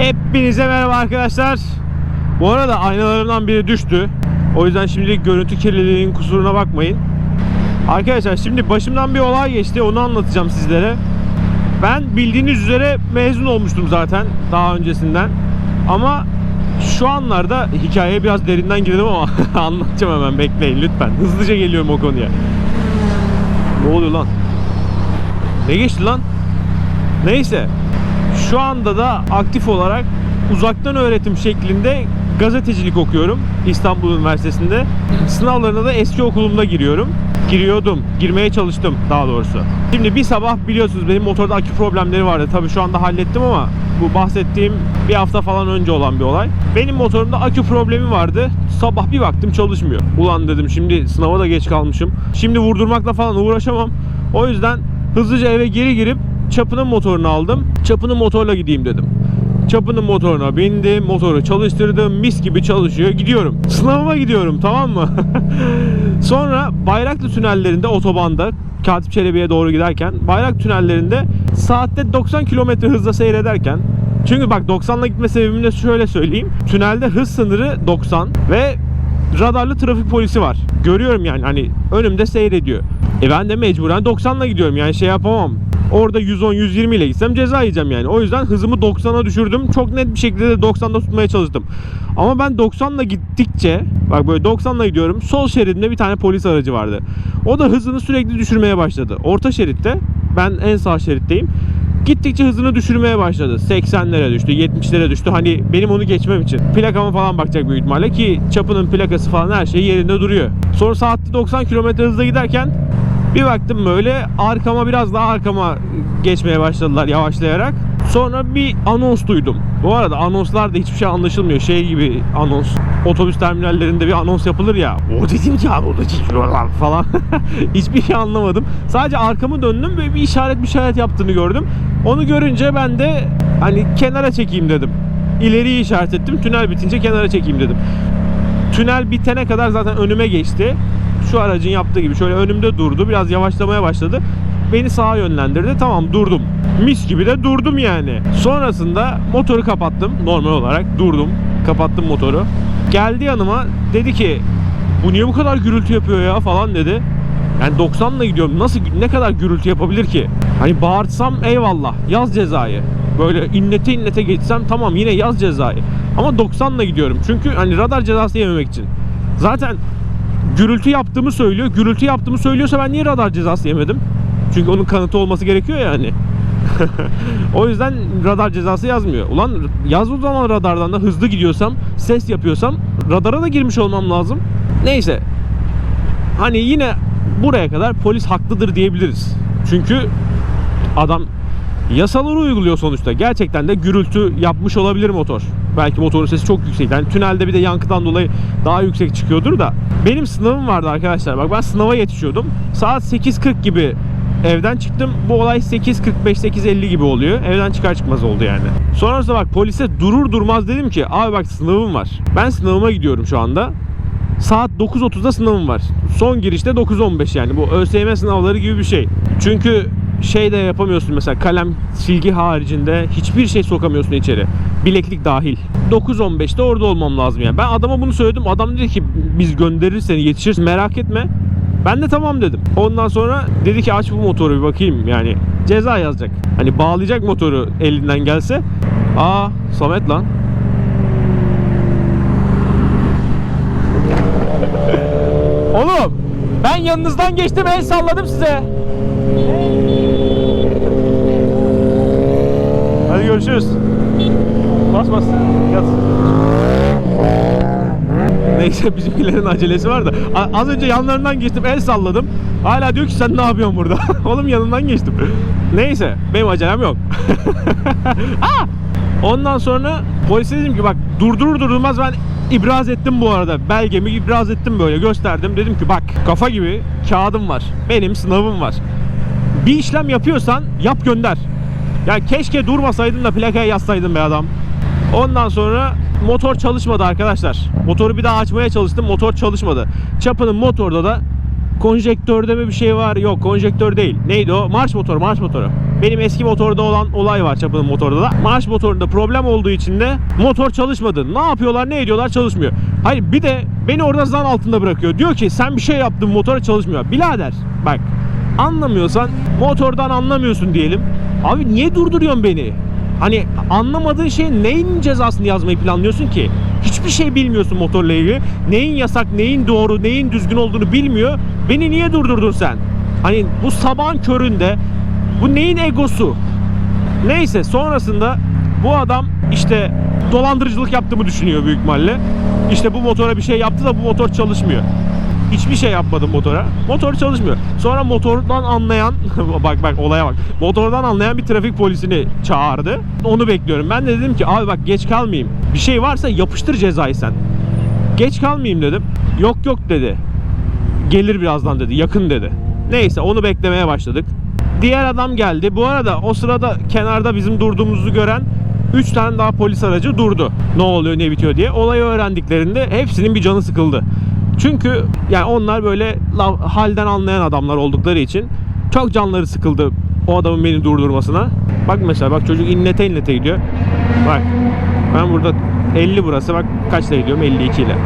Hepinize merhaba arkadaşlar. Bu arada aynalarımdan biri düştü. O yüzden şimdilik görüntü kirliliğinin kusuruna bakmayın. Arkadaşlar şimdi başımdan bir olay geçti. Onu anlatacağım sizlere. Ben bildiğiniz üzere mezun olmuştum zaten daha öncesinden. Ama şu anlarda hikayeye biraz derinden girdim ama anlatacağım hemen bekleyin lütfen. Hızlıca geliyorum o konuya. Ne oluyor lan? Ne geçti lan? Neyse. Şu anda da aktif olarak uzaktan öğretim şeklinde gazetecilik okuyorum İstanbul Üniversitesi'nde. Sınavlarına da eski okulumda giriyorum. Giriyordum. Girmeye çalıştım daha doğrusu. Şimdi bir sabah biliyorsunuz benim motorda akü problemleri vardı. Tabii şu anda hallettim ama bu bahsettiğim bir hafta falan önce olan bir olay. Benim motorumda akü problemi vardı. Sabah bir baktım çalışmıyor. Ulan dedim şimdi sınava da geç kalmışım. Şimdi vurdurmakla falan uğraşamam. O yüzden hızlıca eve geri girip çapının motorunu aldım. Çapının motorla gideyim dedim. Çapının motoruna bindim, motoru çalıştırdım, mis gibi çalışıyor, gidiyorum. Sınavıma gidiyorum, tamam mı? Sonra Bayraklı tünellerinde otobanda Katip Çelebi'ye doğru giderken Bayrak tünellerinde saatte 90 km hızla seyrederken çünkü bak 90'la gitme sebebimi de şöyle söyleyeyim. Tünelde hız sınırı 90 ve radarlı trafik polisi var. Görüyorum yani hani önümde seyrediyor. E ben de mecburen 90'la gidiyorum yani şey yapamam. Orada 110-120 ile gitsem ceza yiyeceğim yani. O yüzden hızımı 90'a düşürdüm. Çok net bir şekilde de 90'da tutmaya çalıştım. Ama ben 90'la gittikçe bak böyle 90'la gidiyorum. Sol şeridinde bir tane polis aracı vardı. O da hızını sürekli düşürmeye başladı. Orta şeritte ben en sağ şeritteyim. Gittikçe hızını düşürmeye başladı. 80'lere düştü, 70'lere düştü. Hani benim onu geçmem için. Plakama falan bakacak büyük ihtimalle ki çapının plakası falan her şey yerinde duruyor. Sonra saatte 90 km hızla giderken bir baktım böyle arkama biraz daha arkama geçmeye başladılar yavaşlayarak. Sonra bir anons duydum. Bu arada anonslar da hiçbir şey anlaşılmıyor. Şey gibi anons. Otobüs terminallerinde bir anons yapılır ya. O dedim ki abi o da çekiyorlar falan. Hiçbir şey anlamadım. Sadece arkamı döndüm ve bir işaret bir işaret yaptığını gördüm. Onu görünce ben de hani kenara çekeyim dedim. İleriyi işaret ettim. Tünel bitince kenara çekeyim dedim. Tünel bitene kadar zaten önüme geçti. Şu aracın yaptığı gibi şöyle önümde durdu. Biraz yavaşlamaya başladı. Beni sağa yönlendirdi. Tamam durdum. Mis gibi de durdum yani. Sonrasında motoru kapattım. Normal olarak durdum. Kapattım motoru. Geldi yanıma. Dedi ki bu niye bu kadar gürültü yapıyor ya falan dedi. Yani 90 ile gidiyorum. Nasıl ne kadar gürültü yapabilir ki? Hani bağırtsam eyvallah. Yaz cezayı. Böyle inlete inlete geçsem tamam yine yaz cezayı. Ama 90 ile gidiyorum. Çünkü hani radar cezası yememek için. Zaten gürültü yaptığımı söylüyor. Gürültü yaptığımı söylüyorsa ben niye radar cezası yemedim? Çünkü onun kanıtı olması gerekiyor yani. o yüzden radar cezası yazmıyor. Ulan yaz o zaman radardan da hızlı gidiyorsam, ses yapıyorsam radara da girmiş olmam lazım. Neyse. Hani yine buraya kadar polis haklıdır diyebiliriz. Çünkü adam yasaları uyguluyor sonuçta. Gerçekten de gürültü yapmış olabilir motor. Belki motorun sesi çok yüksek. Yani tünelde bir de yankıdan dolayı daha yüksek çıkıyordur da. Benim sınavım vardı arkadaşlar. Bak ben sınava yetişiyordum. Saat 8.40 gibi evden çıktım. Bu olay 8.45-8.50 gibi oluyor. Evden çıkar çıkmaz oldu yani. Sonrasında bak polise durur durmaz dedim ki abi bak sınavım var. Ben sınavıma gidiyorum şu anda. Saat 9.30'da sınavım var. Son girişte 9.15 yani. Bu ÖSYM sınavları gibi bir şey. Çünkü şey de yapamıyorsun mesela kalem silgi haricinde hiçbir şey sokamıyorsun içeri. Bileklik dahil. 9.15'te orada olmam lazım yani. Ben adama bunu söyledim. Adam dedi ki biz göndeririz seni yetişirsin merak etme. Ben de tamam dedim. Ondan sonra dedi ki aç bu motoru bir bakayım yani ceza yazacak. Hani bağlayacak motoru elinden gelse. Aa Samet lan. Oğlum ben yanınızdan geçtim el salladım size. Hadi görüşürüz. Bas bas. Yat. Neyse bizimkilerin acelesi var da. Az önce yanlarından geçtim el salladım. Hala diyor ki sen ne yapıyorsun burada? Oğlum yanından geçtim. Neyse benim acelem yok. Aa! Ondan sonra polise dedim ki bak durdurur durdurmaz ben ibraz ettim bu arada. Belgemi ibraz ettim böyle gösterdim. Dedim ki bak kafa gibi kağıdım var. Benim sınavım var. Bir işlem yapıyorsan yap gönder. Ya keşke durmasaydın da plakaya yazsaydın be adam. Ondan sonra motor çalışmadı arkadaşlar. Motoru bir daha açmaya çalıştım. Motor çalışmadı. Çapının motorda da konjektörde mi bir şey var? Yok konjektör değil. Neydi o? Marş motoru, marş motoru. Benim eski motorda olan olay var çapının motorda da. Marş motorunda problem olduğu için de motor çalışmadı. Ne yapıyorlar, ne ediyorlar çalışmıyor. Hayır bir de beni orada zan altında bırakıyor. Diyor ki sen bir şey yaptın motora çalışmıyor. Birader bak anlamıyorsan motordan anlamıyorsun diyelim. Abi niye durduruyorsun beni? Hani anlamadığın şey neyin cezasını yazmayı planlıyorsun ki? Hiçbir şey bilmiyorsun motorla ilgili. Neyin yasak, neyin doğru, neyin düzgün olduğunu bilmiyor. Beni niye durdurdun sen? Hani bu sabahın köründe bu neyin egosu? Neyse sonrasında bu adam işte dolandırıcılık yaptığımı düşünüyor büyük ihtimalle. İşte bu motora bir şey yaptı da bu motor çalışmıyor. Hiçbir şey yapmadım motora. Motor çalışmıyor. Sonra motordan anlayan bak bak olaya bak. Motordan anlayan bir trafik polisini çağırdı. Onu bekliyorum. Ben de dedim ki abi bak geç kalmayayım. Bir şey varsa yapıştır cezayı sen. Geç kalmayayım dedim. Yok yok dedi. Gelir birazdan dedi. Yakın dedi. Neyse onu beklemeye başladık. Diğer adam geldi. Bu arada o sırada kenarda bizim durduğumuzu gören 3 tane daha polis aracı durdu. Ne oluyor ne bitiyor diye. Olayı öğrendiklerinde hepsinin bir canı sıkıldı. Çünkü yani onlar böyle halden anlayan adamlar oldukları için çok canları sıkıldı o adamın beni durdurmasına. Bak mesela bak çocuk inlete inlete gidiyor. Bak ben burada 50 burası bak kaçla gidiyorum 52 ile.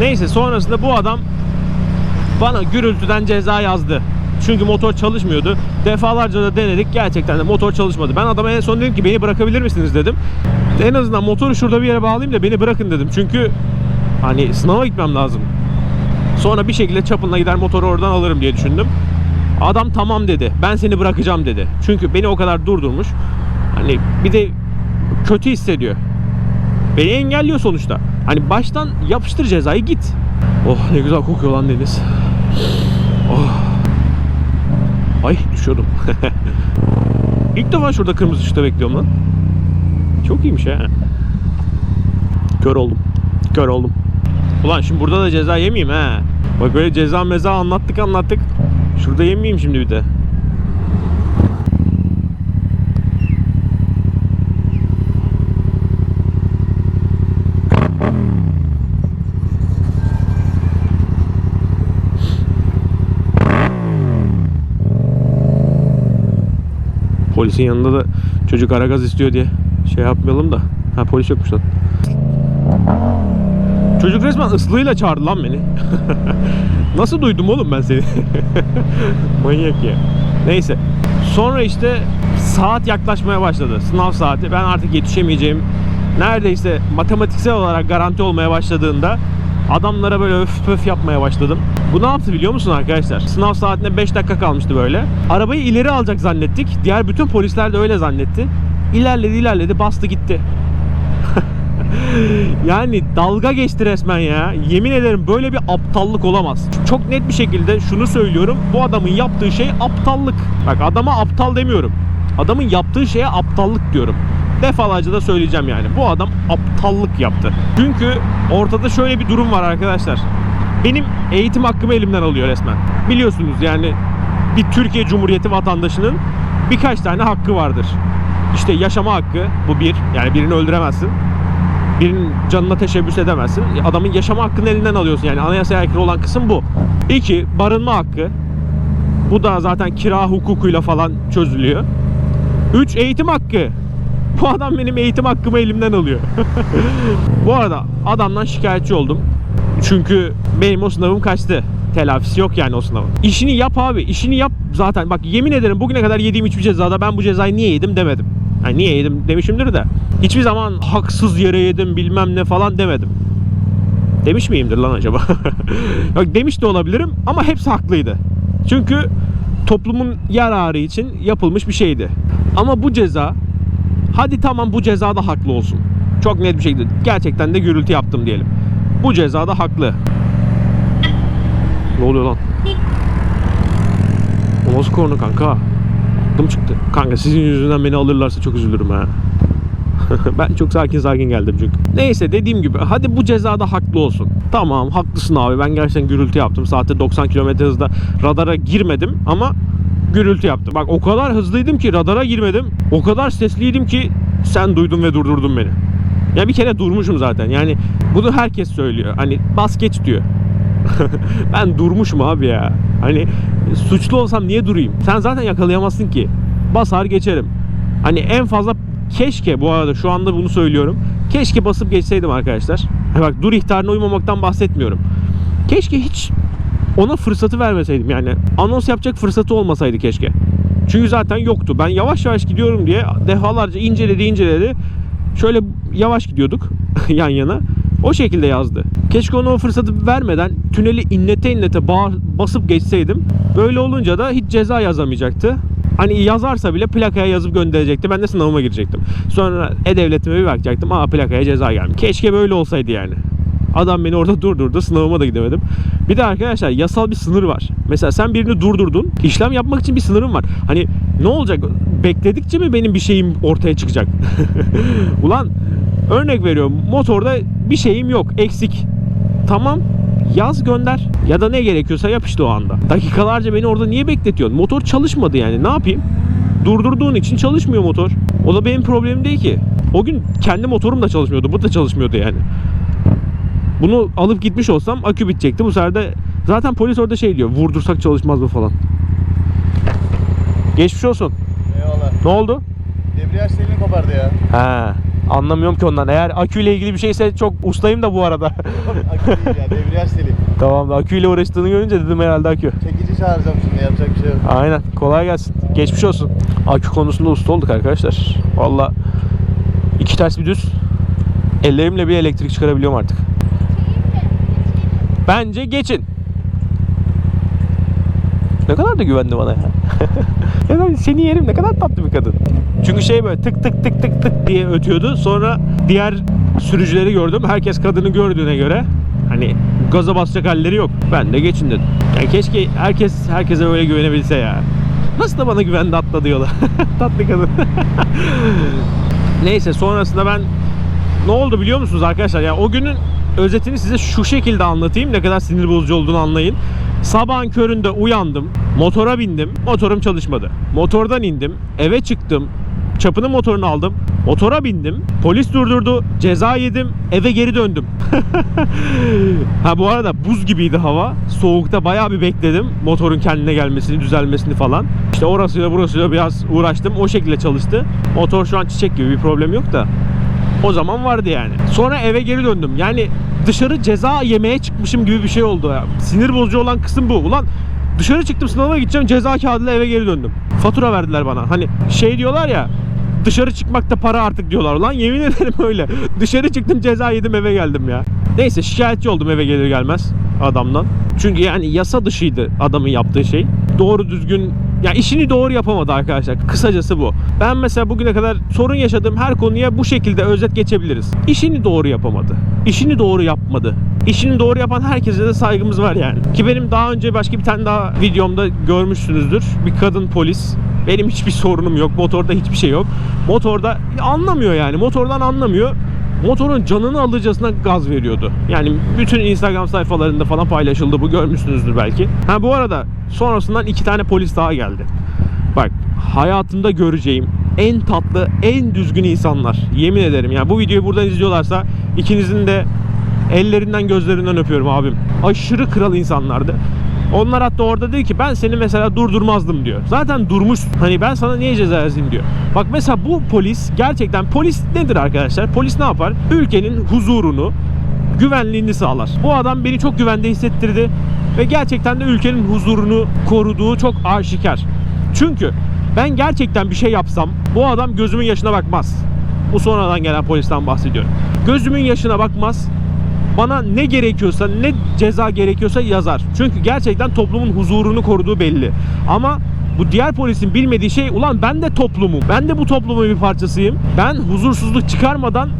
Neyse sonrasında bu adam bana gürültüden ceza yazdı. Çünkü motor çalışmıyordu. Defalarca da denedik. Gerçekten de motor çalışmadı. Ben adama en son dedim ki beni bırakabilir misiniz dedim. En azından motoru şurada bir yere bağlayayım da beni bırakın dedim. Çünkü hani sınava gitmem lazım. Sonra bir şekilde çapınla gider motoru oradan alırım diye düşündüm. Adam tamam dedi. Ben seni bırakacağım dedi. Çünkü beni o kadar durdurmuş. Hani bir de kötü hissediyor. Beni engelliyor sonuçta. Hani baştan yapıştır cezayı git. Oh ne güzel kokuyor lan deniz. Oh. Ay düşüyordum. İlk defa şurada kırmızı ışıkta bekliyorum lan. Çok iyiymiş ha. Kör oldum. Kör oldum. Ulan şimdi burada da ceza yemeyeyim ha. Bak böyle ceza meza anlattık anlattık. Şurada yemeyeyim şimdi bir de. Polisin yanında da çocuk ara gaz istiyor diye şey yapmayalım da. Ha polis yokmuş lan. Çocuk resmen ıslığıyla çağırdı lan beni. Nasıl duydum oğlum ben seni? Manyak ya. Neyse. Sonra işte saat yaklaşmaya başladı. Sınav saati. Ben artık yetişemeyeceğim. Neredeyse matematiksel olarak garanti olmaya başladığında adamlara böyle öf pöf yapmaya başladım. Bu ne yaptı biliyor musun arkadaşlar? Sınav saatine 5 dakika kalmıştı böyle. Arabayı ileri alacak zannettik. Diğer bütün polisler de öyle zannetti. İlerledi ilerledi bastı gitti. Yani dalga geçti resmen ya. Yemin ederim böyle bir aptallık olamaz. Çok net bir şekilde şunu söylüyorum. Bu adamın yaptığı şey aptallık. Bak adama aptal demiyorum. Adamın yaptığı şeye aptallık diyorum. Defalarca da söyleyeceğim yani. Bu adam aptallık yaptı. Çünkü ortada şöyle bir durum var arkadaşlar. Benim eğitim hakkımı elimden alıyor resmen. Biliyorsunuz yani bir Türkiye Cumhuriyeti vatandaşının birkaç tane hakkı vardır. İşte yaşama hakkı bu bir. Yani birini öldüremezsin birinin canına teşebbüs edemezsin. Adamın yaşama hakkını elinden alıyorsun. Yani anayasaya aykırı olan kısım bu. İki, barınma hakkı. Bu da zaten kira hukukuyla falan çözülüyor. Üç, eğitim hakkı. Bu adam benim eğitim hakkımı elimden alıyor. bu arada adamdan şikayetçi oldum. Çünkü benim o sınavım kaçtı. Telafisi yok yani o sınavın. İşini yap abi. işini yap zaten. Bak yemin ederim bugüne kadar yediğim hiçbir cezada ben bu cezayı niye yedim demedim. Yani niye yedim demişimdir de. Hiçbir zaman haksız yere yedim bilmem ne falan demedim. Demiş miyimdir lan acaba? Yok demiş de olabilirim ama hepsi haklıydı. Çünkü toplumun yararı için yapılmış bir şeydi. Ama bu ceza hadi tamam bu ceza da haklı olsun. Çok net bir şekilde gerçekten de gürültü yaptım diyelim. Bu ceza da haklı. Ne oluyor lan? O nasıl korna kanka? Aklım çıktı. Kanka sizin yüzünden beni alırlarsa çok üzülürüm ha. ben çok sakin sakin geldim çünkü. Neyse dediğim gibi hadi bu cezada haklı olsun. Tamam haklısın abi ben gerçekten gürültü yaptım. Saatte 90 km hızda radara girmedim ama gürültü yaptım. Bak o kadar hızlıydım ki radara girmedim. O kadar sesliydim ki sen duydun ve durdurdun beni. Ya bir kere durmuşum zaten. Yani bunu herkes söylüyor. Hani bas geç diyor. ben durmuşum abi ya. Hani suçlu olsam niye durayım? Sen zaten yakalayamazsın ki. Basar geçerim. Hani en fazla keşke bu arada şu anda bunu söylüyorum. Keşke basıp geçseydim arkadaşlar. Ha bak dur ihtarına uymamaktan bahsetmiyorum. Keşke hiç ona fırsatı vermeseydim yani. Anons yapacak fırsatı olmasaydı keşke. Çünkü zaten yoktu. Ben yavaş yavaş gidiyorum diye defalarca inceledi inceledi. Şöyle yavaş gidiyorduk yan yana. O şekilde yazdı. Keşke ona o fırsatı vermeden tüneli inlete inlete bağ- basıp geçseydim. Böyle olunca da hiç ceza yazamayacaktı. Hani yazarsa bile plakaya yazıp gönderecekti. Ben de sınavıma girecektim. Sonra e-devletime bir bakacaktım. Aa plakaya ceza gelmiş. Keşke böyle olsaydı yani. Adam beni orada durdurdu. Sınavıma da gidemedim. Bir de arkadaşlar yasal bir sınır var. Mesela sen birini durdurdun. İşlem yapmak için bir sınırın var. Hani ne olacak? Bekledikçe mi benim bir şeyim ortaya çıkacak? Ulan örnek veriyorum. Motorda bir şeyim yok. Eksik. Tamam. Yaz gönder. Ya da ne gerekiyorsa yap işte o anda. Dakikalarca beni orada niye bekletiyorsun? Motor çalışmadı yani. Ne yapayım? Durdurduğun için çalışmıyor motor. O da benim problemim değil ki. O gün kendi motorum da çalışmıyordu. Bu da çalışmıyordu yani. Bunu alıp gitmiş olsam akü bitecekti. Bu sefer de zaten polis orada şey diyor. Vurdursak çalışmaz mı falan. Geçmiş olsun. Eyvallah. Ne oldu? Debriyaj telini kopardı ya. He. Anlamıyorum ki ondan. Eğer aküyle ilgili bir şeyse çok ustayım da bu arada. Akü değil ya, debriyaj teli. tamam da aküyle uğraştığını görünce dedim herhalde akü. Çekici çağıracağım şimdi, yapacak bir şey yok. Aynen. Kolay gelsin. Geçmiş olsun. Akü konusunda usta olduk arkadaşlar. Valla iki ters bir düz. Ellerimle bir elektrik çıkarabiliyorum artık. Bence geçin. Ne kadar da güvendi bana ya. ya seni yerim ne kadar tatlı bir kadın. Çünkü şey böyle tık tık tık tık tık diye ötüyordu. Sonra diğer sürücüleri gördüm. Herkes kadını gördüğüne göre hani gaza basacak halleri yok. Ben de geçin dedim. Yani keşke herkes herkese böyle güvenebilse ya. Nasıl da bana güvendi atladı yola. Tatlı kadın. Neyse sonrasında ben ne oldu biliyor musunuz arkadaşlar? Ya o günün özetini size şu şekilde anlatayım. Ne kadar sinir bozucu olduğunu anlayın. Sabahın köründe uyandım. Motora bindim. Motorum çalışmadı. Motordan indim. Eve çıktım. Çapının motorunu aldım. Motora bindim. Polis durdurdu. Ceza yedim. Eve geri döndüm. ha bu arada buz gibiydi hava. Soğukta bayağı bir bekledim. Motorun kendine gelmesini, düzelmesini falan. İşte orasıyla burasıyla biraz uğraştım. O şekilde çalıştı. Motor şu an çiçek gibi bir problem yok da. O zaman vardı yani. Sonra eve geri döndüm. Yani dışarı ceza yemeye çıkmışım gibi bir şey oldu ya. Sinir bozucu olan kısım bu. Ulan dışarı çıktım sınava gideceğim ceza kağıdıyla eve geri döndüm. Fatura verdiler bana. Hani şey diyorlar ya dışarı çıkmakta para artık diyorlar. Lan yemin ederim öyle. Dışarı çıktım ceza yedim eve geldim ya. Neyse şikayetçi oldum eve gelir gelmez adamdan. Çünkü yani yasa dışıydı adamın yaptığı şey. Doğru düzgün ya işini doğru yapamadı arkadaşlar. Kısacası bu. Ben mesela bugüne kadar sorun yaşadığım her konuya bu şekilde özet geçebiliriz. İşini doğru yapamadı. İşini doğru yapmadı. İşini doğru yapan herkese de saygımız var yani. Ki benim daha önce başka bir tane daha videomda görmüşsünüzdür. Bir kadın polis. Benim hiçbir sorunum yok. Motorda hiçbir şey yok. Motorda anlamıyor yani. Motordan anlamıyor motorun canını alırcasına gaz veriyordu. Yani bütün Instagram sayfalarında falan paylaşıldı bu görmüşsünüzdür belki. Ha bu arada sonrasından iki tane polis daha geldi. Bak hayatımda göreceğim en tatlı, en düzgün insanlar. Yemin ederim ya bu videoyu buradan izliyorlarsa ikinizin de ellerinden gözlerinden öpüyorum abim. Aşırı kral insanlardı. Onlar hatta orada dedi ki ben seni mesela durdurmazdım diyor. Zaten durmuş. Hani ben sana niye ceza yazayım diyor. Bak mesela bu polis gerçekten polis nedir arkadaşlar? Polis ne yapar? Ülkenin huzurunu, güvenliğini sağlar. Bu adam beni çok güvende hissettirdi ve gerçekten de ülkenin huzurunu koruduğu çok aşikar. Çünkü ben gerçekten bir şey yapsam bu adam gözümün yaşına bakmaz. Bu sonradan gelen polisten bahsediyorum. Gözümün yaşına bakmaz bana ne gerekiyorsa ne ceza gerekiyorsa yazar. Çünkü gerçekten toplumun huzurunu koruduğu belli. Ama bu diğer polisin bilmediği şey ulan ben de toplumum. Ben de bu toplumun bir parçasıyım. Ben huzursuzluk çıkarmadan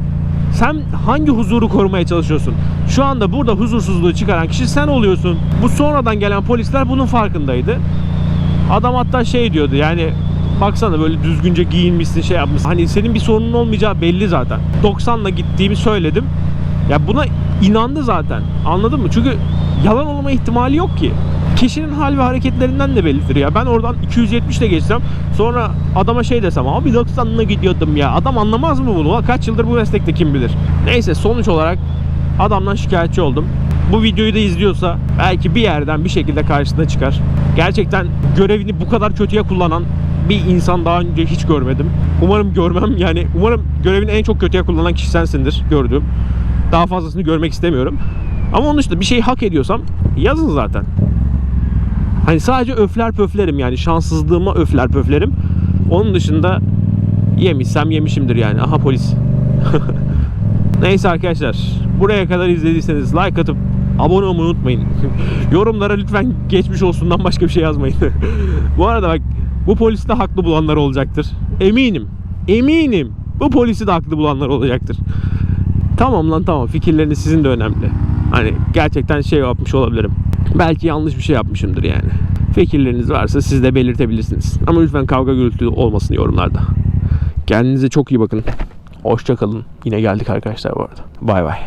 sen hangi huzuru korumaya çalışıyorsun? Şu anda burada huzursuzluğu çıkaran kişi sen oluyorsun. Bu sonradan gelen polisler bunun farkındaydı. Adam hatta şey diyordu yani baksana böyle düzgünce giyinmişsin şey yapmışsın. Hani senin bir sorunun olmayacağı belli zaten. 90'la gittiğimi söyledim. Ya buna inandı zaten. Anladın mı? Çünkü yalan olma ihtimali yok ki. Kişinin hal ve hareketlerinden de bellidir ya. Ben oradan 270 ile geçsem sonra adama şey desem abi 90'la gidiyordum ya. Adam anlamaz mı bunu? Kaç yıldır bu meslekte kim bilir. Neyse sonuç olarak adamdan şikayetçi oldum. bu videoyu da izliyorsa belki bir yerden bir şekilde karşısına çıkar. Gerçekten görevini bu kadar kötüye kullanan bir insan daha önce hiç görmedim. Umarım görmem yani umarım görevini en çok kötüye kullanan kişi sensindir gördüğüm. Daha fazlasını görmek istemiyorum. Ama onun dışında bir şeyi hak ediyorsam yazın zaten. Hani sadece öfler pöflerim yani şanssızlığıma öfler pöflerim. Onun dışında yemişsem yemişimdir yani. Aha polis. Neyse arkadaşlar buraya kadar izlediyseniz like atıp abone olmayı unutmayın. Yorumlara lütfen geçmiş olsundan başka bir şey yazmayın. bu arada bak bu polisi de haklı bulanlar olacaktır. Eminim. Eminim. Bu polisi de haklı bulanlar olacaktır. Tamam lan tamam fikirleriniz sizin de önemli. Hani gerçekten şey yapmış olabilirim. Belki yanlış bir şey yapmışımdır yani. Fikirleriniz varsa siz de belirtebilirsiniz. Ama lütfen kavga gürültü olmasın yorumlarda. Kendinize çok iyi bakın. Hoşça kalın. Yine geldik arkadaşlar bu arada. Bay bay.